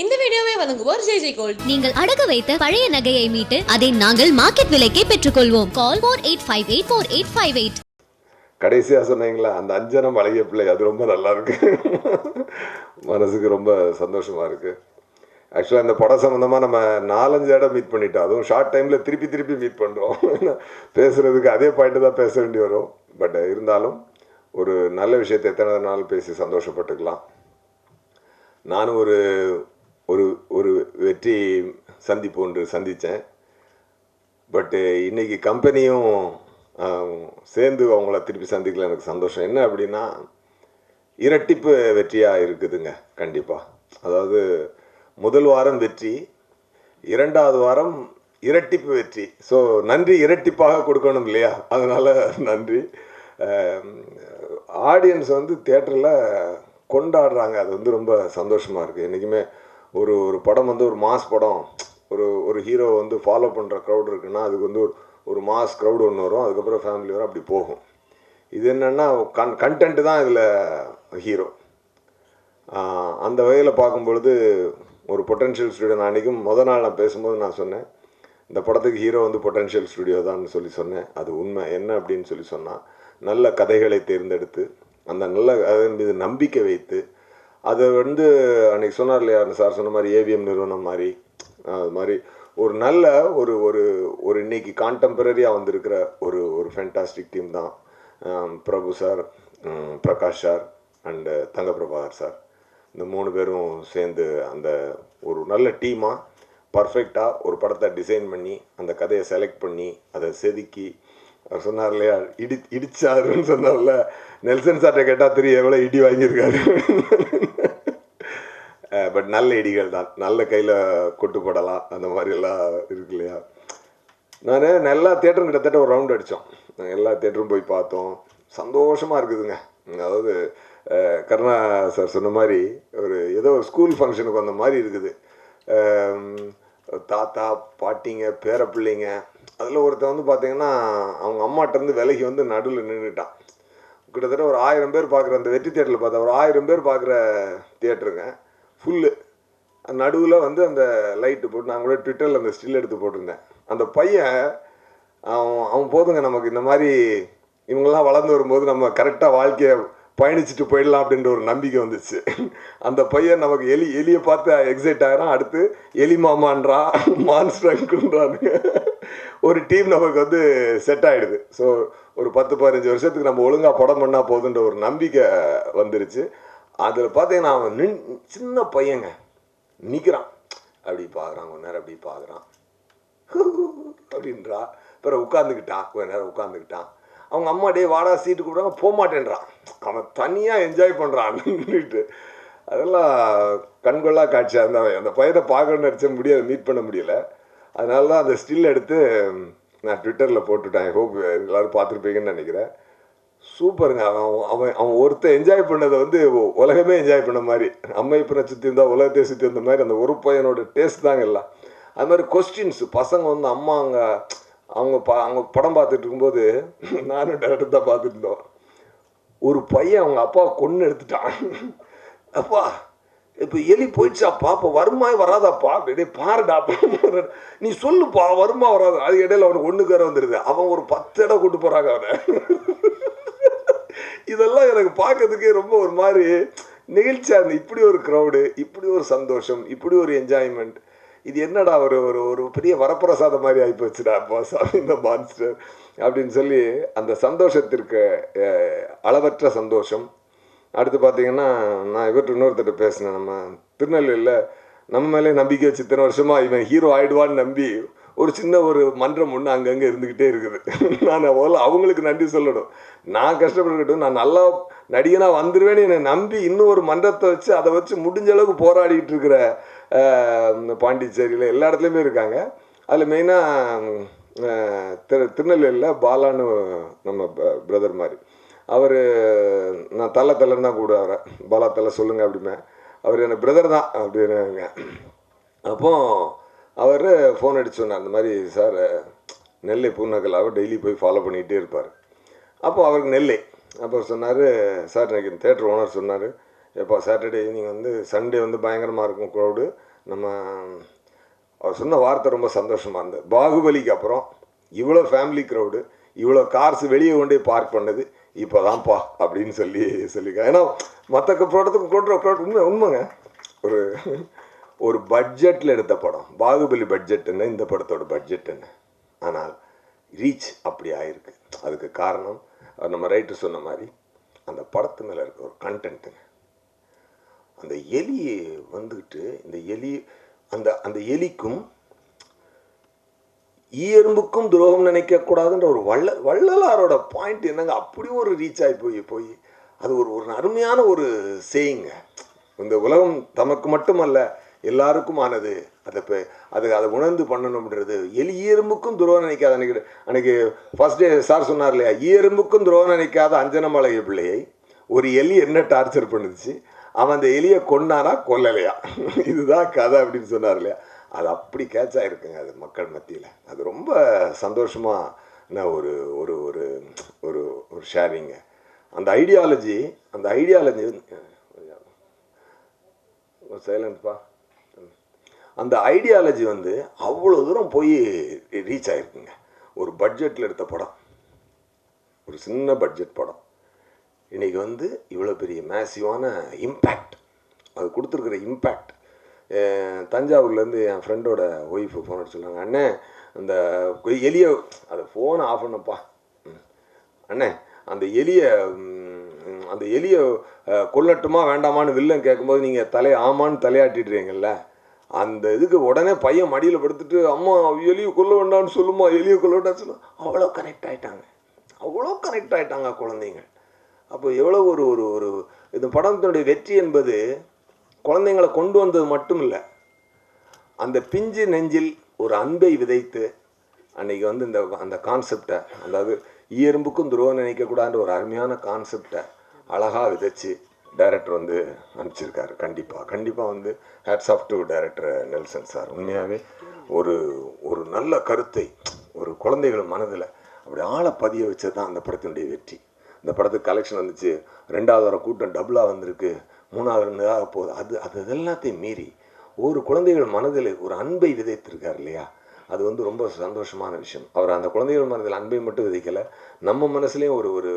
இந்த வீடியோவை வழங்குவோர் ஜெய் ஜெய் கோல்ட். நீங்கள் அடகு வைத்த பழைய நகையை மீட்டு அதை நாங்கள் மார்க்கெட் விலைக்கே பெற்றுக்கொள்வோம். Call four eight five eight four eight five eight கடைசியாக சொன்னீங்களா அந்த அஞ்சனம் அழகிய பிள்ளை அது ரொம்ப நல்லா இருக்கு மனசுக்கு ரொம்ப சந்தோஷமா இருக்கு. ஆக்சுவலாக இந்த படம் சம்மந்தமாக நம்ம நாலஞ்சு இடம் மீட் பண்ணிட்டோம். அதுவும் ஷார்ட் டைமில் திருப்பி திருப்பி மீட் பண்ணுறோம் பேசுகிறதுக்கு அதே பாயிண்ட் தான் பேச வேண்டி வரும். பட் இருந்தாலும் ஒரு நல்ல விஷயத்தை எத்தனை நாள் பேசி சந்தோஷப்பட்டுக்கலாம். நானும் ஒரு ஒரு ஒரு வெற்றி சந்திப்பு ஒன்று சந்தித்தேன். பட்டு இன்றைக்கி கம்பெனியும் சேர்ந்து அவங்கள திருப்பி சந்திக்கல. எனக்கு சந்தோஷம். என்ன அப்படின்னா இரட்டிப்பு வெற்றியாக இருக்குதுங்க கண்டிப்பாக அதாவது முதல் வாரம் வெற்றி இரண்டாவது வாரம் இரட்டிப்பு வெற்றி. ஸோ நன்றி இரட்டிப்பாக கொடுக்கணும் இல்லையா? அதனால் நன்றி. ஆடியன்ஸ் வந்து தேட்டரில் கொண்டாடுறாங்க. அது வந்து ரொம்ப சந்தோஷமாக இருக்குது என்றைக்குமே ஒரு ஒரு படம் வந்து ஒரு மாஸ் படம். ஒரு ஒரு ஹீரோ வந்து ஃபாலோ பண்ணுற க்ரௌட் இருக்குன்னா அதுக்கு வந்து ஒரு ஒரு மாஸ் க்ரௌடு ஒன்று வரும். அதுக்கப்புறம் ஃபேமிலி வரும். அப்படி போகும். இது என்னென்னா கன் கண்டென்ட்டு தான் இதில் ஹீரோ அந்த வகையில் பார்க்கும்பொழுது ஒரு பொட்டென்ஷியல் ஸ்டுடியோ நான் அன்றைக்கும் முத நாள் நான் பேசும்போது நான் சொன்னேன். இந்த படத்துக்கு ஹீரோ வந்து பொட்டென்ஷியல் ஸ்டுடியோ தான் சொல்லி சொன்னேன். அது உண்மை. என்ன அப்படின்னு சொல்லி சொன்னால் நல்ல கதைகளை தேர்ந்தெடுத்து அந்த நல்ல அதன் மீது நம்பிக்கை வைத்து அதை வந்து அன்னைக்கு சொன்னார் இல்லையா சார் சொன்ன மாதிரி ஏவிஎம் நிறுவனம் மாதிரி. அது மாதிரி ஒரு நல்ல ஒரு ஒரு ஒரு இன்னைக்கு கான்டெம்பரரியாக வந்திருக்கிற ஒரு ஒரு ஃபேண்டாஸ்டிக் டீம் தான். Prabhu sir Prakash sir and Thangaprabhakar sir. இந்த மூணு பேரும் சேர்ந்து அந்த ஒரு நல்ல டீமாக பர்ஃபெக்டாக ஒரு படத்தை டிசைன் பண்ணி அந்த கதையை செலக்ட் பண்ணி அதை செதுக்கி அவர் சொன்னார் இல்லையா? இடி இடிச்சாருன்னு சொன்னார்ல. நெல்சன் சார்ட்ட கேட்டால் தெரியும் எவ்வளோ இடி வாங்கியிருக்காரு. பட் நல்ல இடிகள் தான். நல்ல கையில் கொட்டு போடலாம். அந்த மாதிரிலாம் இருக்கு இல்லையா? நான் எல்லா தேட்டரும் கிட்டத்தட்ட ஒரு ரவுண்ட் அடித்தோம் எல்லா தேட்டரும் போய் பார்த்தோம். சந்தோஷமாக இருக்குதுங்க. அதாவது கருணா சார் சொன்ன மாதிரி ஒரு ஏதோ ஒரு ஸ்கூல் ஃபங்க்ஷனுக்கு வந்த மாதிரி இருக்குது. தாத்தா பாட்டிங்க பேர பிள்ளைங்க அதில் ஒருத்தன் வந்து பார்த்தீங்கன்னா அவங்க அம்மாட்டேருந்து விலகி வந்து நடுவில் நின்றுட்டான் கிட்டத்தட்ட ஒரு ஆயிரம் பேர் பார்க்குற அந்த வெற்றி தேட்டரில் பார்த்தா ஒரு ஆயிரம் பேர் பார்க்குற தியேட்டருங்க. ஃபுல்லு நடுவில் வந்து அந்த லைட்டு போட்டு நான் கூட ட்விட்டரில் அந்த ஸ்டில் எடுத்து போட்டிருந்தேன். அந்த பையன் அவன் அவன் போதுங்க நமக்கு. இந்த மாதிரி இவங்கெல்லாம் வளர்ந்து வரும்போது நம்ம கரெக்டாக வாழ்க்கையை பயணிச்சுட்டு போயிடலாம் அப்படின்ற ஒரு நம்பிக்கை வந்துச்சு. அந்த பையன் நமக்கு எலி எலியை பார்த்து எக்ஸைட் ஆகிறான். அடுத்து எலி மாமான்றான் மான்ஸ்டர்ன்றானுங்க ஒரு டீம் நமக்கு வந்து செட் ஆகிடுது ஸோ ஒரு பத்து பதினஞ்சு வருஷத்துக்கு நம்ம ஒழுங்காக படம் பண்ணால் போதுன்ற ஒரு நம்பிக்கை வந்துருச்சு. அதில் பார்த்தீங்கன்னா அவன் நின் சின்ன பையங்க. நிற்கிறான் அப்படி பார்க்குறான் கொஞ்ச நேரம் அப்படி பார்க்குறான் அப்படின்றா. பிறகு உட்காந்துக்கிட்டான் கொஞ்ச நேரம் உட்காந்துக்கிட்டான் அவங்க அம்மா டே வாடா சீட்டு கூப்பிட்றாங்க போக மாட்டேன்றான் அவன் தனியாக என்ஜாய் பண்ணுறான்னுட்டு அதெல்லாம் கண்கொள்ளா காட்சியாக இருந்தான் அந்த பையனை பார்க்கணும்னு நினச்ச முடியாது மீட் பண்ண முடியல. அதனால தான் அந்த ஸ்டில் எடுத்து நான் ட்விட்டரில் போட்டுட்டேன். ஹோப் எல்லோரும் பார்த்துருப்பீங்கன்னு நினைக்கிறேன். சூப்பருங்க அவன் அவன் அவன் ஒருத்தன் என்ஜாய் பண்ணதை வந்து உலகமே என்ஜாய் பண்ண மாதிரி. அம்மை பின்ன சுற்றி இருந்தால் உலகத்தை சுற்றி வந்த மாதிரி அந்த ஒரு பையனோட டேஸ்ட் தாங்க எல்லாம். அது மாதிரி கொஸ்டின்ஸ் பசங்க வந்து அம்மா அங்கே அவங்க பா அவங்க படம் பார்த்துட்டு இருக்கும்போது நானும் டேரக்டர் தான் பார்த்துட்டு இருந்தோம். ஒரு பையன் அவங்க அப்பா கொன்று எடுத்துட்டான். அப்பா இப்போ எலி போயிடுச்சாப்பா? இப்போ வருமா வராதாப்பா? அப்படியே பாருடாப்பா நீ சொல்லுப்பா வருமா வராது? அது இடையில அவனுக்கு ஒன்றுக்கார வந்துருது. வந்துடுது அவன் ஒரு பத்து இடம் கூட்டு போறாங்க அவனை. இதெல்லாம் எனக்கு பார்க்கறதுக்கே ரொம்ப ஒரு மாதிரி நெகிழ்ச்சியாக இருந்து இப்படி ஒரு க்ரௌடு இப்படி ஒரு சந்தோஷம் இப்படி ஒரு என்ஜாய்மெண்ட் இது என்னடா ஒரு ஒரு ஒரு பெரிய வரப்பிரசாதம் மாதிரி ஆகி போச்சுடா அப்பா சாமி இந்த மான்ஸ்டர் அப்படின்னு சொல்லி அந்த சந்தோஷத்திற்கு அளவற்ற சந்தோஷம் அடுத்து பார்த்தீங்கன்னா நான் இவர்கிட்ட இன்னொருத்தர் பேசினேன். நம்ம திருநெல்வேலியில் நம்ம மேலே நம்பிக்கை வச்சு இத்தனை வருஷமா இவன் ஹீரோ ஆயிடுவான்னு நம்பி ஒரு சின்ன ஒரு மன்றம் ஒன்று அங்கங்கே இருந்துக்கிட்டே இருக்குது. நான் முதல்ல அவங்களுக்கு நன்றி சொல்லணும். நான் கஷ்டப்பட்டுக்கிட்டும் நான் நல்லா நடிகனாக வந்துடுவேன்னு என்னை நம்பி இன்னும் ஒரு மன்றத்தை வச்சு அதை வச்சு முடிஞ்ச அளவுக்கு போராடிட்டு இருக்கிற பாண்டிச்சேரியில் எல்லா இடத்துலையுமே இருக்காங்க. அதில் மெயினாக திரு திருநெல்வேலியில் பாலான்னு நம்ம பிரதர் மாதிரி. அவர் நான் தலை தள்ளன்னு தான் கூப்பிடுவார் பாலா தலை சொல்லுங்கள் அப்படிமே அவர் எனக்கு பிரதர் தான் அப்படின்னாங்க அப்போ அவர் ஃபோன் அடிச்சு சொன்னார் இந்த மாதிரி சார் நெல்லை பூநகலாவை டெய்லி போய் ஃபாலோ பண்ணிக்கிட்டே இருப்பார். அப்போ அவருக்கு நெல்லை. அப்போ சொன்னார் சார் எனக்கு தேட்டர் ஓனர் சொன்னார். எப்போ சாட்டர்டே ஈவினிங் வந்து சண்டே வந்து பயங்கரமாக இருக்கும் க்ரௌடு நம்ம அவர் சொன்ன வார்த்தை ரொம்ப சந்தோஷமாக இருந்தது. பாகுபலிக்கு அப்புறம் இவ்வளோ ஃபேமிலி க்ரௌடு இவ்வளோ கார்ஸ் வெளியே கொண்டு போய் பார்க் பண்ணது இப்போ தான்ப்பா அப்படின்னு சொல்லி சொல்லியிருக்காங்க ஏன்னா மற்ற படத்துக்கு கொண்டு ப்ராடக்ட் உண்மை உண்மைங்க. ஒரு ஒரு பட்ஜெட்டில் எடுத்த படம். பாகுபலி பட்ஜெட் என்ன இந்த படத்தோட பட்ஜெட் என்ன ஆனால் ரீச் அப்படி ஆயிருக்கு. அதுக்கு காரணம் நம்ம ரைட்டர் சொன்ன மாதிரி அந்த படத்து மேலே இருக்க ஒரு கண்டென்ட்டுங்க அந்த எலி வந்துக்கிட்டு இந்த எலி அந்த அந்த எலிக்கும் ஈயரும்புக்கும் துரோகம் நினைக்கக்கூடாதுன்ற ஒரு வள்ள வள்ளலாரோட பாயிண்ட் என்னங்க? அப்படி ஒரு ரீச் ஆகி போய் போய் அது ஒரு ஒரு அருமையான ஒரு சேயிங்க இந்த உலகம் தமக்கு மட்டுமல்ல எல்லாருக்குமானது அதை இப்போ அது அதை உணர்ந்து பண்ணணும்ன்றது. எலி ஈயரும்புக்கும் துரோகம் நினைக்காத அன்னைக்கு அன்னைக்கு ஃபர்ஸ்ட் டே சார் சொன்னார் இல்லையா? ஈயரும்புக்கும் துரோகம் நினைக்காத அஞ்சனமலைய பிள்ளையை. ஒரு எலி என்ன டார்ச்சர் பண்ணுச்சு? அவன் அந்த எலியை கொன்னானா கொல்லலையா? இதுதான் கதை அப்படின்னு சொன்னார் இல்லையா? அது அப்படி கேட்ச் ஆகிருக்குங்க அது மக்கள் மத்தியில். அது ரொம்ப சந்தோஷமாக ஒரு ஒரு ஒரு ஒரு ஒரு ஷேரிங்க அந்த ஐடியாலஜி அந்த ஐடியாலஜி சைலண்ட்ப்பா அந்த ஐடியாலஜி வந்து அவ்வளோ தூரம் போய் ரீச் ஆகிருக்குங்க ஒரு பட்ஜெட்டில் எடுத்த படம். ஒரு சின்ன பட்ஜெட் படம். இன்றைக்கி வந்து இவ்வளோ பெரிய மேசிவான இம்பேக்ட் அது கொடுத்துருக்குற இம்பேக்ட் தஞ்சாவூர்லேருந்து என் ஃப்ரெண்டோட ஒய்ஃபு ஃபோன் அடிச்சு சொன்னாங்க அண்ணே அந்த எலியை அதை ஃபோனை ஆஃப் பண்ணப்பா. ம். அண்ணே அந்த எலியை அந்த எலியை கொல்லட்டுமா வேண்டாமான்னு வில்லன் கேட்கும்போது நீங்கள் தலையை ஆமான்னு தலையாட்டிடுறீங்கல்ல. அந்த இதுக்கு உடனே பையன் மடியில் படுத்துட்டு அம்மா எலியை கொல்ல வேண்டாம்னு சொல்லுமா எலியை கொல்ல வேண்டாம்னு சொல்லும். அவ்வளோ கனெக்ட் ஆகிட்டாங்க அவ்வளோ கனெக்ட் ஆகிட்டாங்க குழந்தைங்க. அப்போ எவ்வளோ ஒரு ஒரு ஒரு இந்த படத்தினுடைய வெற்றி என்பது குழந்தைங்களை கொண்டு வந்தது மட்டும் இல்லை அந்த பிஞ்சு நெஞ்சில் ஒரு அன்பை விதைத்து அன்னைக்கு வந்து இந்த அந்த கான்செப்டை அதாவது ஈயரும்புக்கும் துரோகம் நினைக்கக்கூடாதுன்ற ஒரு அருமையான கான்செப்டை அழகாக விதைச்சு டைரக்டர் வந்து அனுப்பிச்சிருக்காரு. கண்டிப்பாக கண்டிப்பாக வந்து hats off to director Nelson sir. உண்மையாகவே ஒரு ஒரு நல்ல கருத்தை ஒரு குழந்தைகள் மனதில் அப்படி ஆளை பதிய வச்சது தான் அந்த படத்தினுடைய வெற்றி. இந்த படத்துக்கு கலெக்ஷன் வந்துச்சு. ரெண்டாவது வர கூட்டம் டபுளாக வந்திருக்கு. மூணாவது ரெண்டாக போகுது அது அது எல்லாத்தையும் மீறி ஒரு குழந்தைகள் மனதில் ஒரு அன்பை விதைத்திருக்கார் இல்லையா? அது வந்து ரொம்ப சந்தோஷமான விஷயம். அவர் அந்த குழந்தைகள் மனதில் அன்பை மட்டும் விதைக்கலை. நம்ம மனசுலேயும் ஒரு ஒரு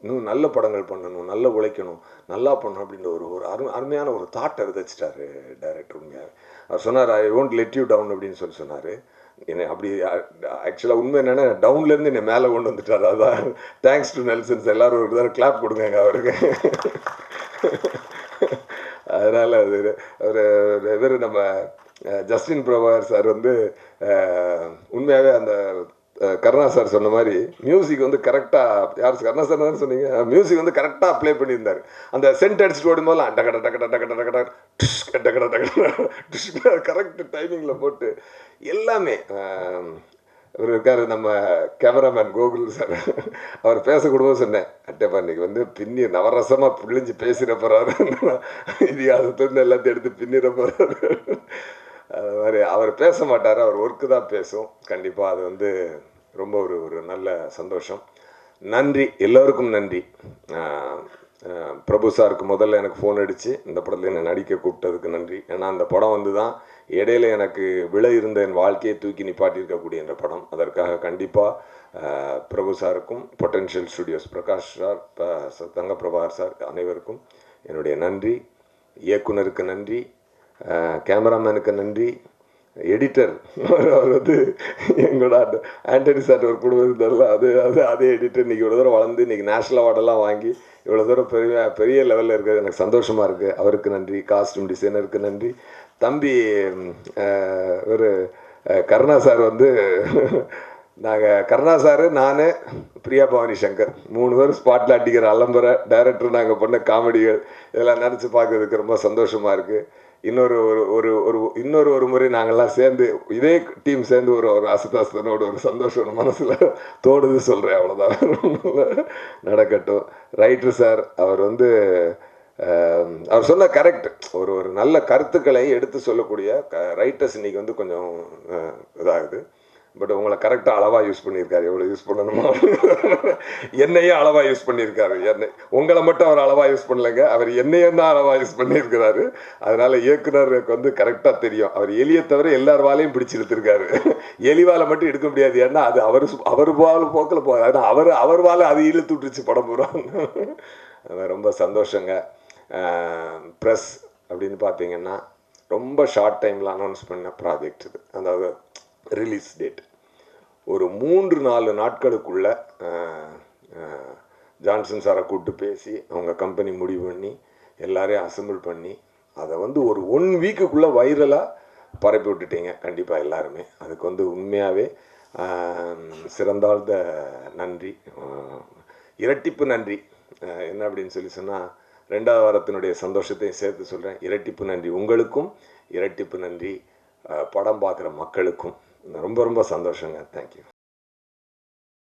இன்னும் நல்ல படங்கள் பண்ணணும் நல்லா உழைக்கணும் நல்லா பண்ணணும் அப்படின்ற ஒரு ஒரு அரு அருமையான ஒரு தாட்டை விதைச்சிட்டாரு டைரக்டர் உண்மையாக அவர் சொன்னார் I won't let you down அப்படின்னு சொல்லி சொன்னார். என்னை அப்படி ஆக்சுவலாக உண்மை என்னென்னா டவுன்லேருந்து என்னை மேலே கொண்டு வந்துட்டார். அதான். தேங்க்ஸ் டு நெல்சன்ஸ் எல்லாரும் ஒரு தடவை கிளாப் கொடுங்க அவருக்கு. அதனால் அது ஒரு இவர் நம்ம ஜஸ்டின் பிரபாகர் சார் வந்து உண்மையாகவே அந்த கருணா சார் சொன்ன மாதிரி மியூசிக் வந்து கரெக்டாக யார் கருணா சார் தான் சொன்னீங்க மியூசிக் வந்து கரெக்டாக ப்ளே பண்ணியிருந்தார் அந்த சென்ட் அடிச்சுட்டு ஓடும்போதெல்லாம் டக டக டக டகட டிஷ் டக ட கரெக்ட் டைமிங்கில் போட்டு எல்லாமே இவர் இருக்கார் நம்ம கேமராமேன் கோகுல் சார். அவர் பேசக்கூடாது சொன்னேன் அட்டப்பா இன்னைக்கு வந்து பின்னி நவரசமாக பிழிஞ்சு பேசிட போகிறாரு இதிகாசத்துலேருந்து எல்லாத்தையும் எடுத்து பின்னிட போகிறாரு அது மாதிரி அவர் பேச மாட்டார் அவர் ஒர்க்கு தான் பேசும். கண்டிப்பாக அது வந்து ரொம்ப ஒரு ஒரு நல்ல சந்தோஷம். நன்றி எல்லோருக்கும் நன்றி. பிரபு சாருக்கு முதல்ல எனக்கு ஃபோன் அடித்து இந்த படத்தில் என்னை நடிக்க கூப்பிட்டதுக்கு நன்றி. ஏன்னா அந்த படம் வந்து தான் இடையில எனக்கு விலை இருந்த என் வாழ்க்கையை தூக்கி நிப்பாட்டியிருக்கக்கூடிய இந்த படம். அதற்காக கண்டிப்பாக பிரபு சாருக்கும் பொட்டென்ஷியல் ஸ்டுடியோஸ் பிரகாஷ் சார் ப- தங்க பிரபாகர் சார் அனைவருக்கும் என்னுடைய நன்றி. இயக்குனருக்கு நன்றி. கேமராமேனுக்கு நன்றி. எடிட்டர் அவர் வந்து எங்களோட ஆண்டனி சார் ஒரு குடும்பம் இருந்தார்ல அது அது அதே எடிட்டர் இன்றைக்கி இவ்வளோ தூரம் வளர்ந்து இன்றைக்கி நேஷ்னல் அவார்டெல்லாம் வாங்கி இவ்வளோ தூரம் பெரிய பெரிய லெவலில் இருக்கிறது எனக்கு சந்தோஷமாக இருக்குது அவருக்கு நன்றி காஸ்டியூம் டிசைனருக்கு நன்றி. தம்பி ஒரு கருணா சார் வந்து நாங்கள் கருணா சார் நான் பிரியா பவானி சங்கர். மூணு பேர் ஸ்பாட்டில் அடிக்கிற அலம்பரை டைரக்டர் நாங்கள் பண்ண காமெடிகள் இதெல்லாம் நினச்சி பார்க்குறதுக்கு ரொம்ப சந்தோஷமாக இருக்குது இன்னொரு ஒரு ஒரு ஒரு இன்னொரு ஒரு முறை நாங்கள்லாம் சேர்ந்து இதே டீம் சேர்ந்து ஒரு ஒரு அசதாசனோட ஒரு சந்தோஷம் மனசில் தோடுது சொல்கிறேன் அவ்வளோதான் நடக்கட்டும். ரைட்ரு சார் அவர் வந்து அவர் சொன்ன கரெக்ட் ஒரு ஒரு நல்ல கருத்துக்களை எடுத்து சொல்லக்கூடிய க ரைட்டர்ஸ் இன்னைக்கு வந்து கொஞ்சம் இதாகுது. பட் உங்களை கரெக்டாக அளவாக யூஸ் பண்ணியிருக்காரு. எவ்வளோ யூஸ் பண்ணணுமோ என்னையே அளவாக யூஸ் பண்ணியிருக்காரு. என்னை உங்களை மட்டும் அவர் அளவாக யூஸ் பண்ணலைங்க. அவர் என்னையும் தான் அளவாக யூஸ் பண்ணியிருக்கிறாரு. அதனால் இயக்குனருக்கு வந்து கரெக்டாக தெரியும். அவர் எலியை தவிர எல்லார் வாலையும் பிடிச்சி இழுத்துருக்காரு. எலிவாலை மட்டும் எடுக்க முடியாது. ஏன்னா அது அவர் அவர் வால் போக்கில் போகாது ஆனால் அவர் அவர் வாழை அது இழுத்து விட்டுருச்சு படம் பூரா. ரொம்ப சந்தோஷங்க. ப்ரெஸ் அப்படின்னு பார்த்தீங்கன்னா ரொம்ப ஷார்ட் டைமில் அனௌன்ஸ் பண்ண ப்ராஜெக்ட் இது. அதாவது ரிலீஸ் டேட் ஒரு மூன்று நாலு நாட்களுக்குள்ள ஜான்சன் சாரை கூப்பிட்டு பேசி அவங்க கம்பெனி முடிவு பண்ணி எல்லாரையும் அசம்பிள் பண்ணி அதை வந்து ஒரு ஒன் வீக்குக்குள்ளே வைரலாக பரப்பி விட்டுட்டீங்க. கண்டிப்பாக எல்லாருமே. அதுக்கு வந்து உண்மையாகவே சிறந்தாழ்ந்த நன்றி. இரட்டிப்பு நன்றி. என்ன அப்படின்னு சொல்லி சொன்னால் ரெண்டாவது வாரத்தினுடைய சந்தோஷத்தையும் சேர்த்து சொல்கிறேன் இரட்டிப்பு நன்றி உங்களுக்கும் இரட்டிப்பு நன்றி படம் பார்க்குற மக்களுக்கும். ரொம்ப ரொம்ப சந்தோஷங்க. தேங்க்யூ